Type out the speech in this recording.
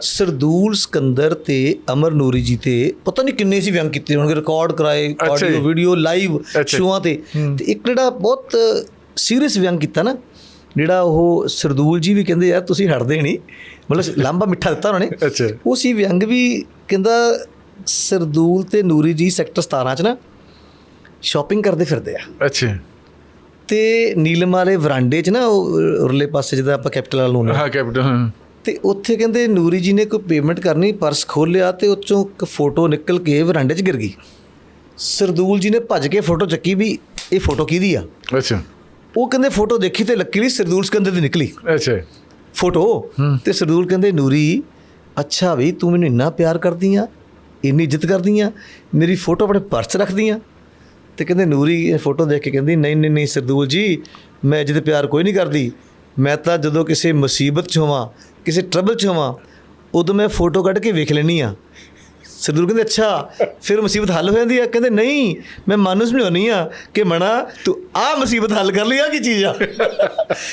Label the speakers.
Speaker 1: ਸਰਦੂਲ ਸਿਕੰਦਰ ਤੇ ਅਮਰ ਨੂਰੀ ਜੀ ਤੇ ਪਤਾ ਨਹੀਂ ਕਿੰਨੇ ਸੀ ਵਿਅੰਗ ਕੀਤੇ ਹੋਣਗੇ ਰਿਕਾਰਡ ਕਰਾਏ ਆਡੀਓ। Video live. ਸ਼ੋਆਂ ਤੇ। ਤੇ ਇੱਕ ਜਿਹੜਾ ਬਹੁਤ ਸੀਰੀਅਸ ਵਿਅੰਗ ਕੀਤਾ ਨਾ ਜਿਹੜਾ ਉਹ ਸਰਦੂਲ ਜੀ ਵੀ ਕਹਿੰਦੇ ਯਾਰ ਤੁਸੀਂ ਹਟਦੇ ਨਹੀਂ। ਮਤਲਬ ਲਾਂਬਾ ਮਿੱਠਾ ਦਿੱਤਾ ਉਹਨਾਂ ਨੇ। ਉਹ ਸੀ ਵਿਅੰਗ ਵੀ ਕਹਿੰਦਾ ਸਰਦੂਲ ਤੇ ਨੂਰੀ ਜੀ ਸੈਕਟਰ 17 ਚ ਨਾ ਸ਼ਾਪਿੰਗ ਕਰਦੇ ਫਿਰਦੇ ਆ।
Speaker 2: ਅੱਛਾ।
Speaker 1: ਤੇ ਨੀਲਮ ਵਾਲੇ ਵਰਾਂਡੇ 'ਚ ਨਾ ਉਹ ਉਰਲੇ ਪਾਸੇ ਜਿਹਦਾ ਆਪਾਂ ਕੈਪੀਟਲ ਵਾਲ ਨੂੰ
Speaker 2: ਹਾਂ ਕੈਪਟਨ ਹਾਂ।
Speaker 1: ਤੇ ਉੱਥੇ ਕਹਿੰਦੇ ਨੂਰੀ ਜੀ ਨੇ ਕੋਈ ਪੇਮੈਂਟ ਕਰਨੀ ਪਰਸ ਖੋਲਿਆ ਤੇ ਉੱਚੋਂ ਇੱਕ ਫੋਟੋ ਨਿਕਲ ਕੇ ਵਰਾਂਡੇ 'ਚ ਗਿਰ ਗਈ। ਸਰਦੂਲ ਜੀ ਨੇ ਭੱਜ ਕੇ ਫੋਟੋ ਚੱਕੀ ਵੀ ਇਹ ਫੋਟੋ ਕਿਹਦੀ ਆ?
Speaker 2: ਅੱਛਾ।
Speaker 1: ਉਹ ਕਹਿੰਦੇ ਫੋਟੋ ਦੇਖੀ ਤੇ ਲੱਕੀਲੀ ਸਰਦੂਲ ਸਿਕੰਦਰ ਦੀ ਨਿਕਲੀ।
Speaker 2: ਅੱਛਾ।
Speaker 1: ਫੋਟੋ ਤੇ ਸਰਦੂਲ ਕਹਿੰਦੇ ਨੂਰੀ ਅੱਛਾ ਵੀ ਤੂੰ ਮੈਨੂੰ ਇੰਨਾ ਪਿਆਰ ਕਰਦੀ ਆ ਇੰਨੀ ਇੱਜ਼ਤ ਕਰਦੀ ਆ ਮੇਰੀ ਫੋਟੋ ਆਪਣੇ ਪਰਸ 'ਚ ਰੱਖਦੀ ਆ। ਤੇ ਕਹਿੰਦੇ ਨੂਰੀ ਇਹ ਫੋਟੋ ਦੇਖ ਕੇ ਕਹਿੰਦੀ ਨਹੀਂ ਨਹੀਂ ਨਹੀਂ ਸਰਦੂਲ ਜੀ ਮੈਂ ਇੱਜ਼ਤ ਪਿਆਰ ਕੋਈ ਨਹੀਂ ਕਰਦੀ। ਮੈਂ ਤਾਂ ਜਦੋਂ ਕਿਸੇ ਮੁਸੀਬਤ 'ਚ ਹੋਵਾਂ ਕਿਸੇ ਟਰਬਲ 'ਚ ਹੋਵਾਂ, ਉਦੋਂ ਮੈਂ ਫੋਟੋ ਕੱਢ ਕੇ ਵੇਖ ਲੈਣੀ ਆ ਸਰਦੂਰ ਕਹਿੰਦੇ, ਅੱਛਾ, ਫਿਰ ਮੁਸੀਬਤ ਹੱਲ ਹੋ ਜਾਂਦੀ ਆ? ਕਹਿੰਦੇ, ਨਹੀਂ, ਮੈਂ ਮਨ ਨੂੰ ਸਮਝਾਉਣੀ ਆ ਕਿ ਮਣਾ ਤੂੰ ਆਹ ਮੁਸੀਬਤ ਹੱਲ ਕਰ ਲਈ ਆ ਕੀ ਚੀਜ਼ ਆ?